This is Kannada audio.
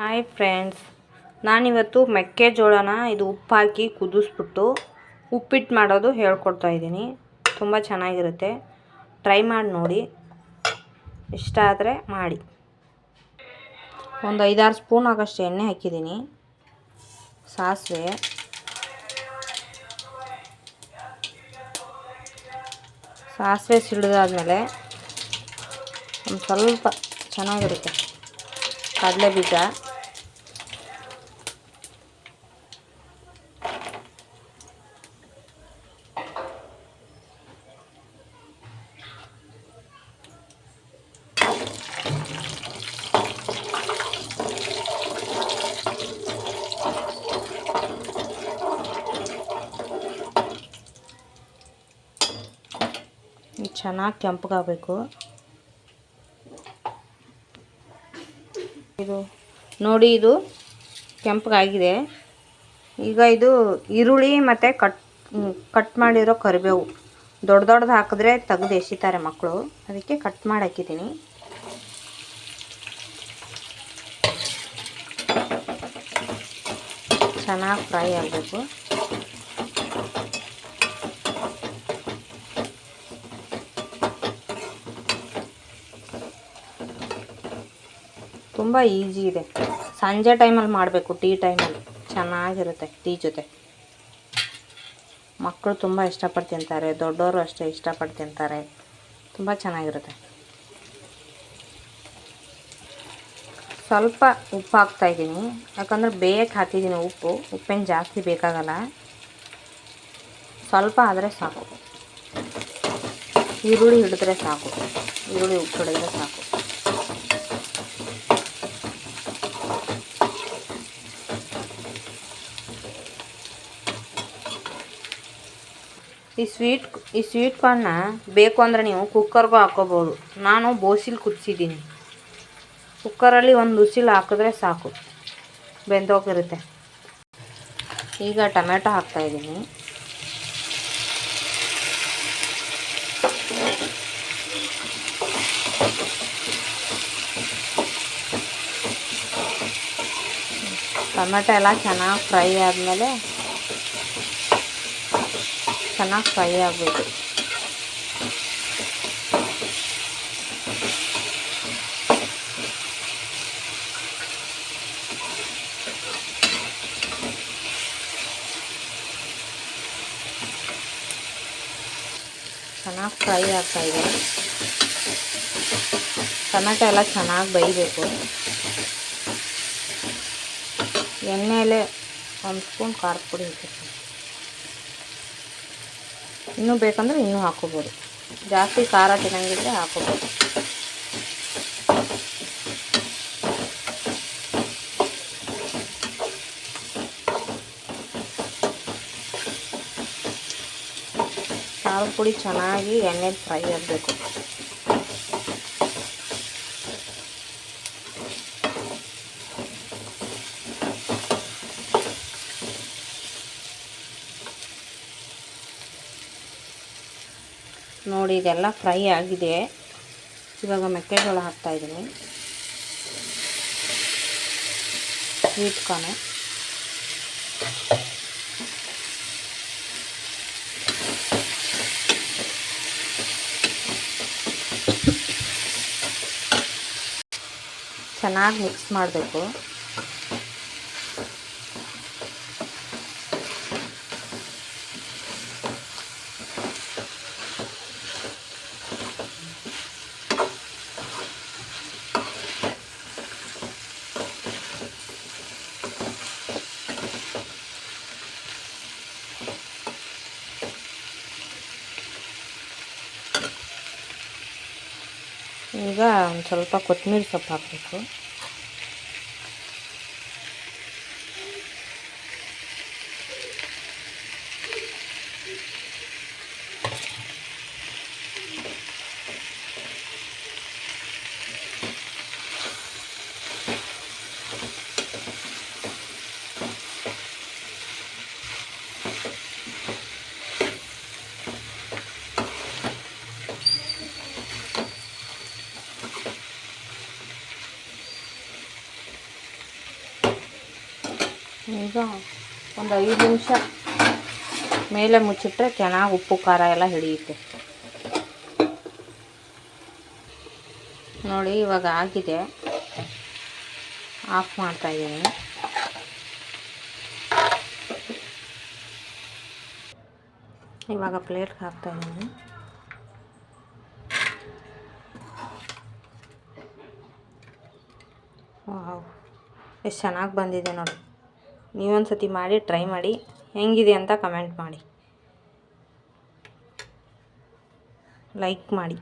ಹಾಯ್ ಫ್ರೆಂಡ್ಸ್ ನಾನಿವತ್ತು ಮೆಕ್ಕೆಜೋಳನ ಇದು ಉಪ್ಪು ಹಾಕಿ ಕುದಿಸ್ಬಿಟ್ಟು ಉಪ್ಪಿಟ್ಟು ಮಾಡೋದು ಹೇಳ್ಕೊಡ್ತಾ ಇದ್ದೀನಿ. ತುಂಬ ಚೆನ್ನಾಗಿರುತ್ತೆ. ಟ್ರೈ ಮಾಡಿ ನೋಡಿ. ಇಷ್ಟ ಆದರೆ ಮಾಡಿ. ಒಂದು ಐದಾರು ಸ್ಪೂನ್ ಆಗೋಷ್ಟು ಎಣ್ಣೆ ಹಾಕಿದ್ದೀನಿ. ಸಾಸಿವೆ. ಸಾಸಿವೆ ಸಿಡಿದಾದ್ಮೇಲೆ ಒಂದು ಸ್ವಲ್ಪ ಚೆನ್ನಾಗಿರುತ್ತೆ. ಕಡಲೆ ಬೀಜ ಚೆನ್ನಾಗಿ ಕೆಂಪಗಾಗಬೇಕು. ಇದು ನೋಡಿ, ಇದು ಕೆಂಪಗಾಗಿದೆ. ಈಗ ಇದು ಈರುಳ್ಳಿ ಮತ್ತು ಕಟ್ ಕಟ್ ಮಾಡಿರೋ ಕರಿಬೇವು. ದೊಡ್ಡ ದೊಡ್ಡದು ಹಾಕಿದ್ರೆ ತೆಗೆದು ಎಸಿತಾರೆ ಮಕ್ಕಳು ಅದಕ್ಕೆ ಕಟ್ ಮಾಡಿ ಹಾಕಿದ್ದೀನಿ. ಚೆನ್ನಾಗಿ ಫ್ರೈ ಆಗಬೇಕು. ತುಂಬ ಈಸಿ ಇದೆ. ಸಂಜೆ ಟೈಮಲ್ಲಿ ಮಾಡಬೇಕು ಟೀ ಟೈಮಲ್ಲಿ ಚೆನ್ನಾಗಿರುತ್ತೆ ಟೀ ಜೊತೆ. ಮಕ್ಕಳು ತುಂಬ ಇಷ್ಟಪಟ್ಟು ತಿಂತಾರೆ ದೊಡ್ಡವರು ಅಷ್ಟೇ ಇಷ್ಟಪಟ್ಟು ತಿಂತಾರೆ ತುಂಬ ಚೆನ್ನಾಗಿರುತ್ತೆ. ಸ್ವಲ್ಪ ಉಪ್ಪು ಹಾಕ್ತಾಯಿದ್ದೀನಿ ಯಾಕಂದರೆ ಬೇಯಕ್ಕೆ ಹಾಕಿದ್ದೀನಿ ಉಪ್ಪು. ಉಪ್ಪೇನು ಜಾಸ್ತಿ ಬೇಕಾಗಲ್ಲ. ಸ್ವಲ್ಪ ಆದರೆ ಸಾಕು. ಈರುಳ್ಳಿ ಹಿಡಿದ್ರೆ ಸಾಕು. ಈರುಳ್ಳಿ ಉಪ್ಪು ಹಿಡಿದ್ರೆ ಸಾಕು. ಈ ಸ್ವೀಟ್ ಈ ಸ್ವೀಟ್ ಕಾರ್ನ ಬೇಕು ಅಂದರೆ ನೀವು ಕುಕ್ಕರ್ಗೂ ಹಾಕೋಬೋದು. ನಾನು ಬೋಸಿಲ್ ಕುದಿಸಿದ್ದೀನಿ. ಕುಕ್ಕರಲ್ಲಿ ಒಂದು ಉಸಿಲ್ ಹಾಕಿದ್ರೆ ಸಾಕು. ಬೆಂದೋಗಿರುತ್ತೆ. ಈಗ ಟೊಮೆಟೊ ಹಾಕ್ತಾಯಿದ್ದೀನಿ ಟೊಮೆಟೊ ಎಲ್ಲ ಚೆನ್ನಾಗಿ ಫ್ರೈ ಆದಮೇಲೆ ಚೆನ್ನಾಗಿ ಫ್ರೈ ಆಗಬೇಕು ಚೆನ್ನಾಗಿ ಫ್ರೈ ಆಗ್ತಾಯಿದೆ ಟೊಮೆಟೊ ಎಲ್ಲ ಚೆನ್ನಾಗಿ ಬೇಯಬೇಕು. ಎಣ್ಣೆಲೆ ಒಂದು ಸ್ಪೂನ್ ಖಾರದ ಪುಡಿ ಹಾಕಿರ್ತೀನಿ ಇನ್ನೂ ಬೇಕಂದ್ರೆ ಇನ್ನೂ ಹಾಕೋಬೋದು. ಜಾಸ್ತಿ ಖಾರ ತಿನ್ನಂಗಿದ್ರೆ ಹಾಕೋಬೋದು. ಖಾರದ ಪುಡಿ ಚೆನ್ನಾಗಿ ಎಣ್ಣೆ ಫ್ರೈ ಆಗಬೇಕು. ನೋಡಿ ಇದೆಲ್ಲ ಫ್ರೈ ಆಗಿದೆ. ಇವಾಗ ಮೆಕ್ಕೆಜೋಳ ಹಾಕ್ತಾಯಿದ್ದೀನಿ ಸ್ವೀಟ್ ಕಾರ್ನ್ ಚೆನ್ನಾಗಿ ಮಿಕ್ಸ್ ಮಾಡಬೇಕು. ಈಗ ಒಂದು ಸ್ವಲ್ಪ ಕೊತ್ತಂಬರಿ ಸೊಪ್ಪು ಹಾಕಬೇಕು. ಈಗ ಒಂದು ಐದು ನಿಮಿಷ ಮೇಲೆ ಮುಚ್ಚಿಟ್ರೆ ಚೆನ್ನಾಗಿ ಉಪ್ಪು, ಖಾರ ಎಲ್ಲ ಹಿಡಿಯುತ್ತೆ. ನೋಡಿ, ಇವಾಗ ಆಗಿದೆ. ಆಫ್ ಮಾಡ್ತಾ ಇದ್ದೀನಿ. ಇವಾಗ ಪ್ಲೇಟ್ಗೆ ಹಾಕ್ತಾ ಇದ್ದೀನಿ. ವಾವ್, ಎಷ್ಟು ಚೆನ್ನಾಗಿ ಬಂದಿದೆ ನೋಡಿ. ನೀವೊಂದು ಸತಿ ಮಾಡಿ ಟ್ರೈ ಮಾಡಿ. ಹೆಂಗಿದೆ ಅಂತ ಕಮೆಂಟ್ ಮಾಡಿ. ಲೈಕ್ ಮಾಡಿ.